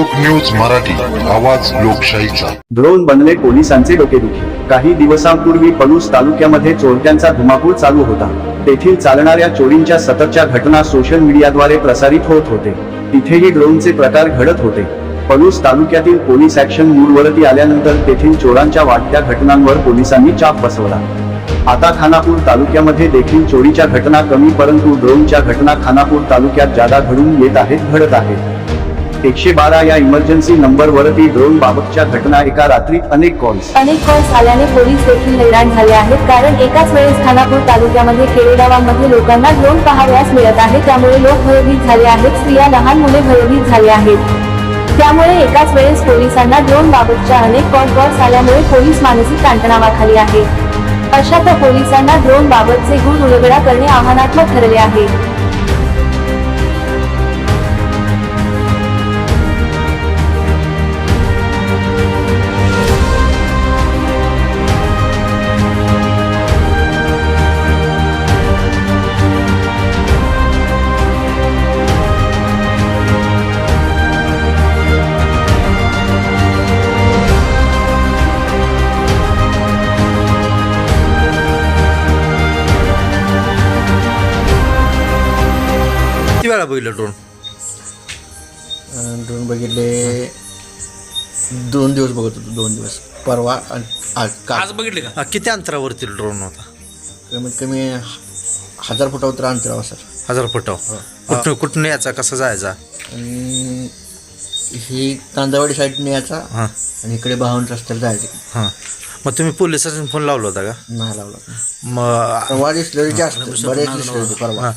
लोक न्यूज मराठी आवाज लोकशाहीचा. ड्रोन बनले पोलिसांचे डोकेदुखी काही दिवसांपूर्वी पलूस तालुक्यामध्ये चोरट्यांचा धुमाकूळ चालू होता. तेथील चालणाऱ्या चोरींच्या सततच्या घटना सोशल मीडियाद्वारे प्रसारित होत होते. तिथेही ड्रोनचे प्रकार घडत होते. पलूस तालुक्यातील पोलीस ऍक्शन मूडवरती आल्यानंतर तेथील चोरांच्या वाढत्या घटनांवर पोलिसांनी चाप बसवला. आता खानापूर तालुक्यामध्ये देखील चोरीच्या घटना कमी परंतु ड्रोनच्या घटना खानापूर तालुक्यात जादा घडून येत आहेत घडत आहेत. एकशे बारा या इमर्जन्सी नंबर वरती ड्रोन बाबतच्या घटना एका रात्रीत अनेक कॉल्स अनेक कॉल्स आल्याने पोलीस देखील हैराण झाले आहेत. कारण एकाच वेळेस खानापूर तालुक्यामध्ये खेडेगावांमध्ये लोकांना ड्रोन पाहावयास मिळत आहे. त्यामुळे लोक भयभीत झाले आहेत. स्त्रिया लहान मुले भयभीत झाले आहेत. त्यामुळे एकाच वेळेस पोलिसांना ड्रोन बाबतच्या अनेक कॉल कॉल्स आल्यामुळे पोलीस मानसिक ताणतणावाखाली आहे. अशात पोलिसांना ड्रोन बाबतचे गुण उलगडा करणे आव्हानात्मक ठरले आहे. वेळा बघितलं ड्रोन ड्रोन बघितले दोन दिवस बघत होतो दोन दिवस. परवा आणि आज काल. आज बघितले का? किती अंतरावरती ड्रोन होता? कमीत कमी हजार फुटावर अंतरावर सर. हजार फुटाव कुठं कुठून यायचा कसा जायचा? आणि ही तांदवाडी साईडने यायचा हां. आणि इकडे भावून रस्त्याला जायचे. हां. मग तुम्ही पोलिसांनी फोन लावला होता का? नाही लावला मग परवा दिसले जास्त बरेच दिसले होते परवा. हां.